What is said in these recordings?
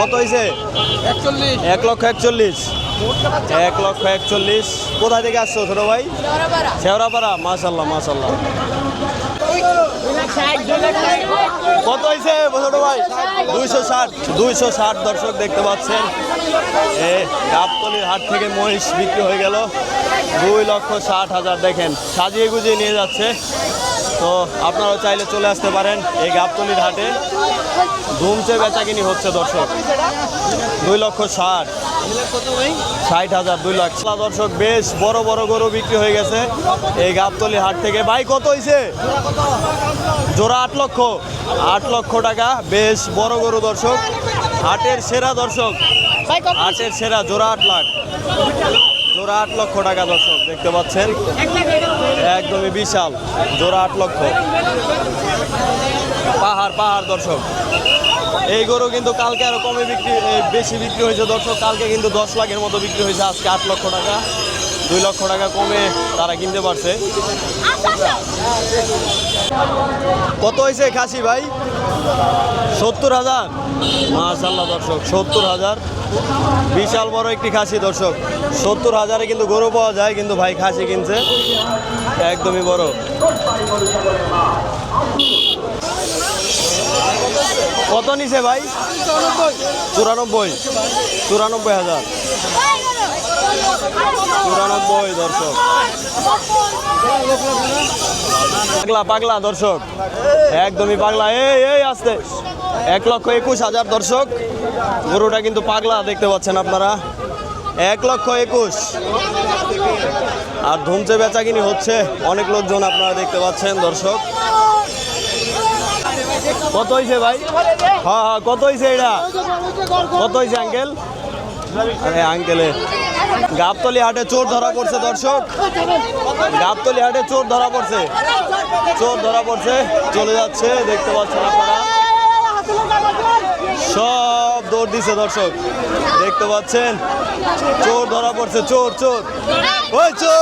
কত হয়েছে এক লক্ষ একচল্লিশ। এক লক্ষ একচল্লিশ। কোথায় থেকে আসছো ছোট ভাই? শেওড়াপাড়া। মাশাল্লাহ মাশাল্লাহ কত হয়েছে ছোট ভাই? দুইশো ষাট দুইশো ষাট দর্শক দেখতে পাচ্ছেন। এ গাবতলির হাট থেকে মহিষ বিক্রি হয়ে গেল। দুই লক্ষ ষাট হাজার দেখেন সাজিয়ে গুজিয়ে নিয়ে যাচ্ছে। তো আপনারাও চাইলে চলে আসতে পারেন এই গাবতলির হাটে। ধুমচে বেচাকিনি হচ্ছে দর্শক। দুই লক্ষ ষাট। ষাট হাজার দুই লাখ। সালা দর্শক বেশ বড় বড় গরু বিক্রি হয়ে গেছে। এই গাবতলি হাট থেকে। ভাই কত হয়েছে জোড়া আট লক্ষ। আট লক্ষ টাকা। বেশ বড় গরু দর্শক। হাটের সেরা দর্শক। হাটের সেরা জোড়া আট লাখ। জোড়া আট লক্ষ টাকা দর্শক দেখতে পাচ্ছেন? একদমই বিশাল। জোড়া আট লক্ষ। পাহাড় পাহাড় দর্শক। এই গরু কিন্তু কালকে আরও কমে বিক্রি বেশি বিক্রি হয়েছে দর্শক। কালকে কিন্তু দশ লাখের মতো বিক্রি হয়েছে, আজকে আট লক্ষ টাকা। দুই লক্ষ টাকা কমে তারা কিনতে পারছে। কত হয়েছে খাসি ভাই? সত্তর হাজার। মাশাল্লাহ দর্শক, সত্তর হাজার। বিশাল বড় একটি খাসি দর্শক। সত্তর হাজারে কিন্তু গরু পাওয়া যায়, কিন্তু ভাই খাসি কিনছে। একদমই বড়। কত নিছে ভাই? চুরানব্বই। চুরানব্বই হাজার। চুরানব্বই, দর্শক। পাগলা পাগলা, দর্শক। একদমই পাগলা। এই এই, আসতে। এক লক্ষ একুশ হাজার, দর্শক। গরুটা কিন্তু পাগলা, দেখতে পাচ্ছেন আপনারা। এক লক্ষ একুশ। আর ধুমচে বেচাকিনি হচ্ছে অনেক লোকজন আপনারা দেখতে পাচ্ছেন, দর্শক। কত হয়েছে ভাই? হ্যাঁ হ্যাঁ কত হয়েছে এটা? কত হয়েছে আঙ্কেল আরে আঙ্কেলে গাবতলি হাটে চোর ধরা পড়ছে, দর্শক। গাবতলি হাটে চোর ধরা পড়ছে। চোর ধরা পড়ছে, চলে যাচ্ছে, দেখতে পাচ্ছেন আপনারা। সব দৌড় দিছে, দর্শক। দেখতে পাচ্ছেন? চোর ধরা পড়ছে, চোর চোর। ওই চোর!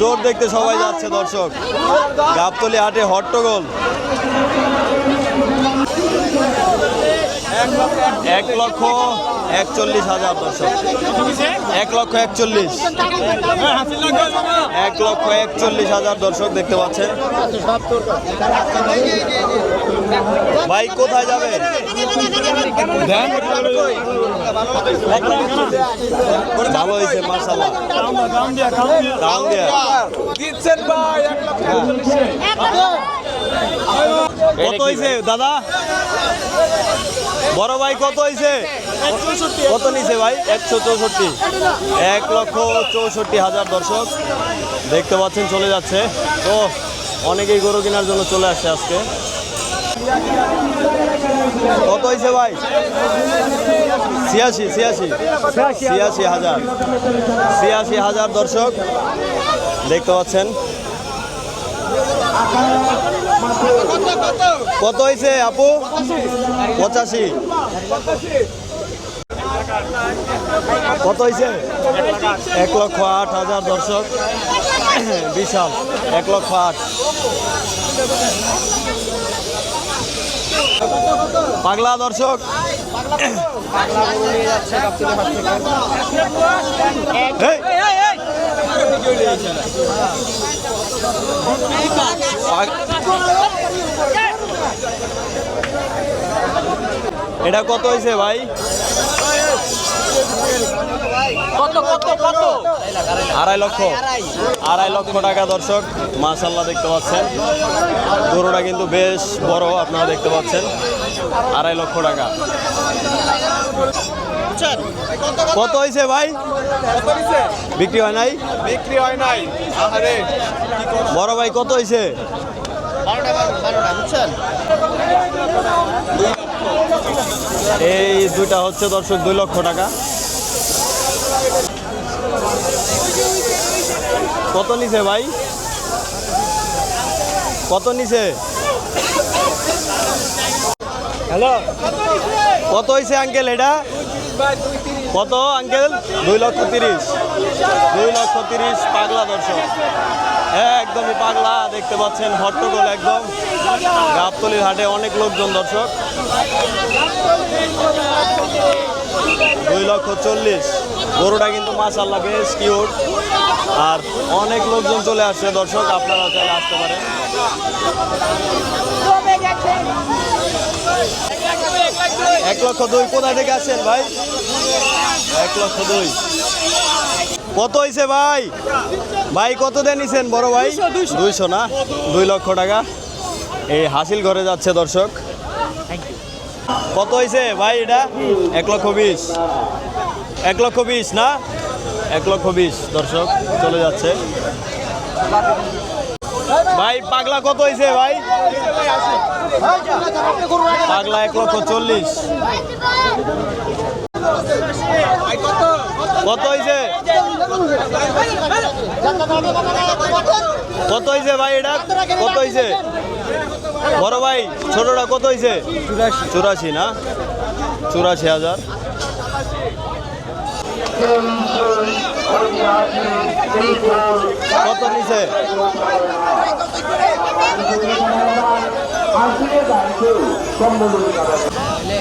চোর দেখতে সবাই যাচ্ছে দর্শক। গাবতলি হাটে হট্টগোল। এক লক্ষ একচল্লিশ হাজার দর্শক এক লক্ষ একচল্লিশ। এক লক্ষ একচল্লিশ হাজার দর্শক দেখতে পাচ্ছেন। ভাই কোথায় যাবে ভালো হয়েছে মার্শাল্লাহ দাম দিয়া দিচ্ছেন ভাই কত হয়েছে দাদা? বড় ভাই কত হয়েছে কত নিছে ভাই? একশো চৌষট্টি। এক লক্ষ চৌষট্টি হাজার দর্শক। দেখতে পাচ্ছেন, চলে যাচ্ছে। তো অনেকেই গরু কেনার জন্য চলে আসছে আজকে। কত হয়েছে ভাই? ছিয়াশি ছিয়াশি। ছিয়াশি হাজার। ছিয়াশি হাজার দর্শক। দেখতে পাচ্ছেন। কত হয়েছে আপু? পঁচাশি। কত হয়েছে এক লক্ষ আট হাজার দর্শক। বিশাল। এক লক্ষ আট। পাগলা দর্শক। এই, এটা কত হয়েছে ভাই? কত কত কত? আড়াই লক্ষ। আড়াই লক্ষ টাকা দর্শক মাশাল্লাহ দেখতে পাচ্ছেন। গরুটা কিন্তু বেশ বড় আপনারা দেখতে পাচ্ছেন। আড়াই লক্ষ টাকা। কত হয়েছে ভাই? বিক্রি হয় নাই? বিক্রি হয় নাই। আরে বড় ভাই কত হয়েছে এই দুইটা হচ্ছে দর্শক দুই লক্ষ টাকা। কত নিছে ভাই? কত নিছে? হ্যালো? কত হয়েছে আঙ্কেল এটা? কত, আঙ্কেল? দুই লক্ষ তিরিশ। দুই লক্ষ তিরিশ, পাগলা দর্শক। একদমই পাগলা, দেখতে পাচ্ছেন, হট্টগোল একদম। গাবতলির হাটে অনেক লোকজন দর্শক। দুই লক্ষ চল্লিশ। গরুটা কিন্তু মাশাল্লাহ বেশ কিউট আর অনেক লোকজন চলে আসছে দর্শক, আপনারা চাইলে আসতে পারেন। এক লক্ষ দুই কোথা থেকে আসেন ভাই? এক লক্ষ দুই। কত হয়েছে ভাই? ভাই, কত দিয়ে বড় ভাই? দুইশো না? দুই লক্ষ টাকা। এই হাসিল ঘরে যাচ্ছে দর্শক। কত হয়েছে ভাই এটা? এক লক্ষ বিশ। এক লক্ষ বিশ না? এক লক্ষ বিশ দর্শক, চলে যাচ্ছে। ভাই, পাগলা কত হয়েছে ভাই? পাগলা এক লক্ষ চল্লিশ। কত হয়েছে কত হয়েছে ভাই এটা? কত হয়েছে বড় ভাই, ছোটটা কত হয়েছে চুরাশি না? চুরাশি হাজার। কত নিছে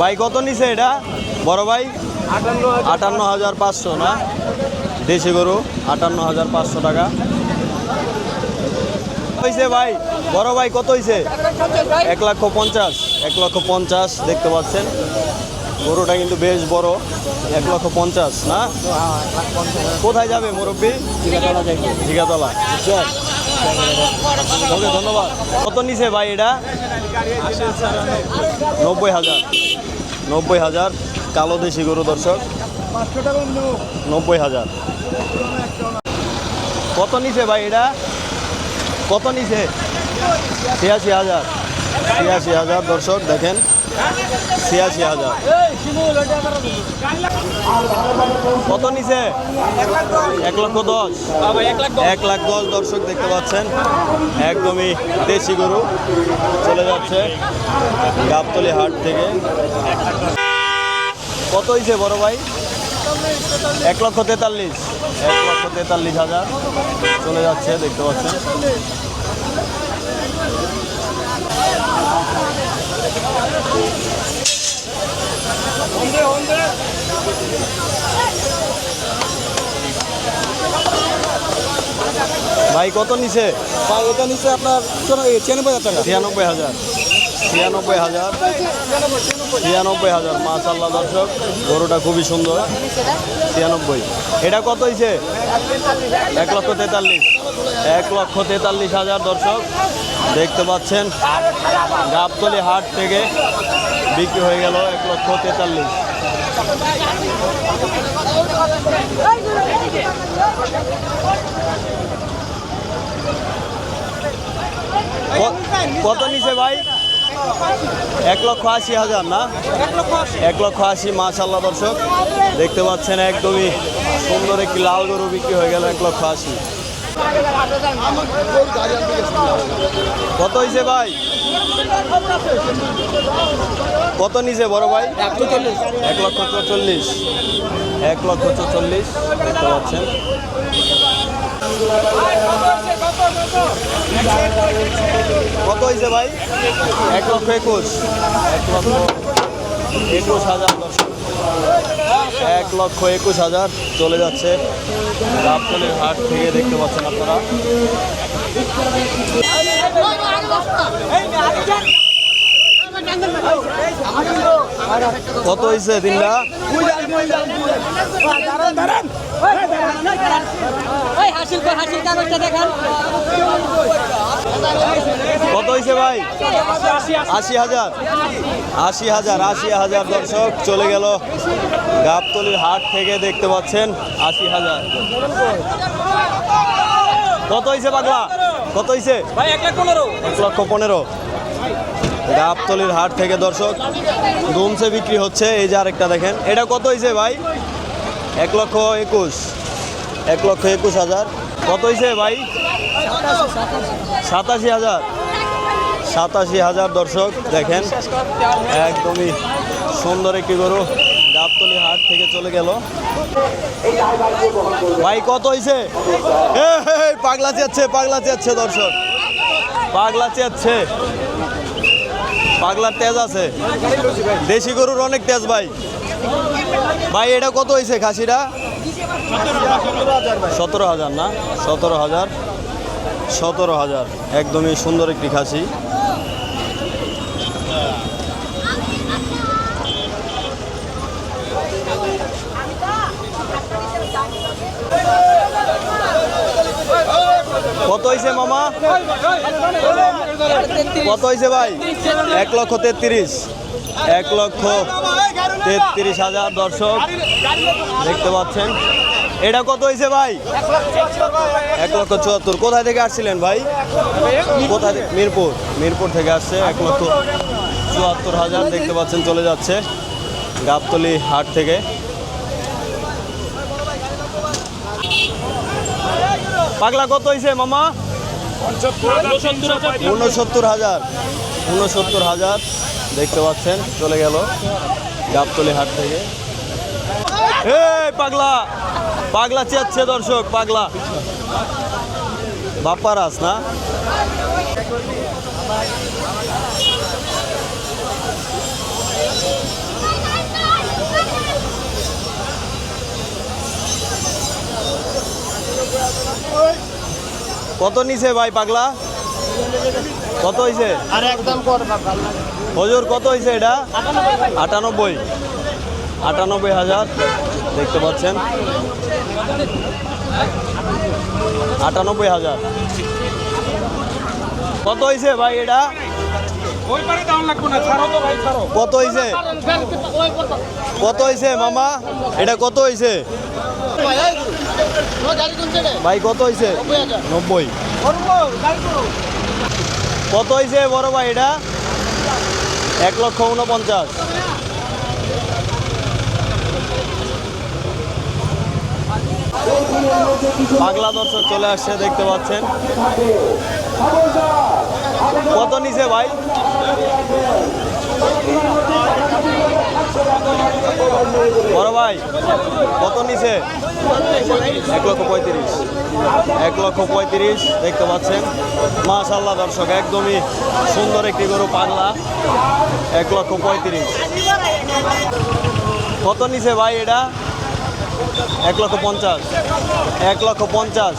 ভাই, কত নিছে এটা? বড় ভাই? আটান্ন হাজার পাঁচশো, না? দেশি গরু, আটান্ন হাজার পাঁচশো টাকা। হয়েছে ভাই? বড় ভাই, কত হয়েছে এক লক্ষ পঞ্চাশ, এক লক্ষ পঞ্চাশ, দেখতে পাচ্ছেন। গরুটা কিন্তু বেশ বড়, এক লক্ষ পঞ্চাশ, না? কোথায় যাবে মুরব্বী? জিগাতলা ওকে, ধন্যবাদ। কত নিছে ভাই এটা? নব্বই হাজার। নব্বই হাজার। কালো দেশি গরু, দর্শক। নব্বই হাজার। কত নিছে ভাই এটা? কত নিছে? ছিয়াশি হাজার। ছিয়াশি হাজার, দর্শক, দেখেন। ছিয়াশি হাজার। কত নিছে? এক লক্ষ দশ। এক লাখ দশ দর্শক দেখতে পাচ্ছেন। একদমই দেশি গরু চলে যাচ্ছে গাবতলি হাট থেকে। কত হয়েছে বড় ভাই? এক লক্ষ তেতাল্লিশ। এক লক্ষ তেতাল্লিশ হাজার চলে যাচ্ছে দেখতে পাচ্ছেন। ভাই কত নিছে? ভাই এটা নিচে আপনার ছিয়ানব্বই হাজার টাকা। ছিয়ানব্বই হাজার। ছিয়ানব্বই হাজার। ছিয়ানব্বই হাজার মাশাল্লাহ দর্শক গরুটা খুবই সুন্দর। ছিয়ানব্বই। এটা কত হয়েছে এক লক্ষ তেতাল্লিশ। এক লক্ষ তেতাল্লিশ হাজার দর্শক দেখতে পাচ্ছেন। গাবতলি হাট থেকে বিক্রি হয়ে গেল এক লক্ষ তেতাল্লিশ। কত নিছে ভাই? এক লক্ষ আশি হাজার না? এক লক্ষ আশি মাশাল্লাহ দর্শক। দেখতে পাচ্ছেন একদমই সুন্দর একটি লাল গরু বিক্রি হয়ে গেল এক লক্ষ আশি। কত হয়েছে ভাই? কত নিছে বড় ভাই? এক লক্ষ চল্লিশ। এক লক্ষ চল্লিশ। দেখতে পাচ্ছেন। কত হয়েছে ভাই? এক লক্ষ একুশ। এক লক্ষ একুশ হাজার দর্শক এক লক্ষ একুশ হাজার চলে যাচ্ছে। গাবতলের হাট থেকে দেখতে পাচ্ছেন আপনারা। কত হয়েছে দিনটা দেখান। কত হয়েছে ভাই? আশি হাজার। আশি হাজার আশি হাজার দর্শক, চলে গেল গাবতলির হাট থেকে দেখতে পাচ্ছেন আশি হাজার। কত হয়েছে পাগলা? কত হয়েছে এক লক্ষ পনেরো। গাবতলির হাট থেকে দর্শক, দুমসে বিক্রি হচ্ছে। এই যে আরেকটা দেখেন, এটা কত হয়েছে ভাই? এক লক্ষ একুশ। এক লক্ষ একুশ হাজার। কত হয়েছে ভাই? সাতাশি হাজার। সাতাশি হাজার দর্শক, দেখেন, একদমই সুন্দর একটি গরু গাবতলি হাট থেকে চলে গেল। ভাই, কত হয়েছে পাগলা চেয়াচ্ছে পাগলা চেয়াচ্ছে দর্শক। পাগলা চেয়াচ্ছে পাগলার তেজ আছে। দেশি গরুর অনেক তেজ ভাই। ভাই, এটা কত হয়েছে খাসিটা সতেরো হাজার না? সতেরো হাজার। সতেরো হাজার। একদমই সুন্দর একটি খাসি। কত হয়েছে মামা? কত হয়েছে ভাই? এক লক্ষ তেত্রিশ। এক লক্ষ তেত্রিশ হাজার দর্শক দেখতে পাচ্ছেন। এটা কত হয়েছে ভাই? এক লক্ষ চুয়াত্তর। কোথায় থেকে আসছিলেন ভাই? কোথায় থেকে? মিরপুর। মিরপুর থেকে আসছে। এক লক্ষ চুয়াত্তর হাজার দেখতে পাচ্ছেন, চলে যাচ্ছে গাবতলি হাট থেকে। পাগলা কত হয়েছে মামা? উনসত্তর হাজার। উনসত্তর হাজার দেখতে পাচ্ছেন, চলে গেল গাবতলি হাট থেকে। এই পাগলা! পাগলা চেয়াচ্ছে দর্শক পাগলা। বাপ্পারাস না? কত নিছে ভাই পাগলা? কত হয়েছে একদম হজুর কত হয়েছে এটা? আটানব্বই। আটানব্বই হাজার দেখতে পাচ্ছেন। আটানব্বই হাজার। কত হয়েছে ভাই এটা? কত হয়েছে কত হয়েছে মামা? এটা কত হয়েছে ভাই কত হয়েছে নব্বই। কত হয়েছে বড় ভাই এটা? এক লক্ষ উনপঞ্চাশ পাগলা দর্শক চলে আসছে, দেখতে পাচ্ছেন। কত নিছে ভাই? বড় ভাই, কত নিছে? এক লক্ষ পঁয়ত্রিশ। এক লক্ষ পঁয়ত্রিশ, দেখতে পাচ্ছেন। মাশাল্লাহ দর্শক, একদমই সুন্দর একটি গরু পাগলা। এক লক্ষ পঁয়ত্রিশ। কত নিছে ভাই এটা? এক লক্ষ পঞ্চাশ। এক লক্ষ পঞ্চাশ।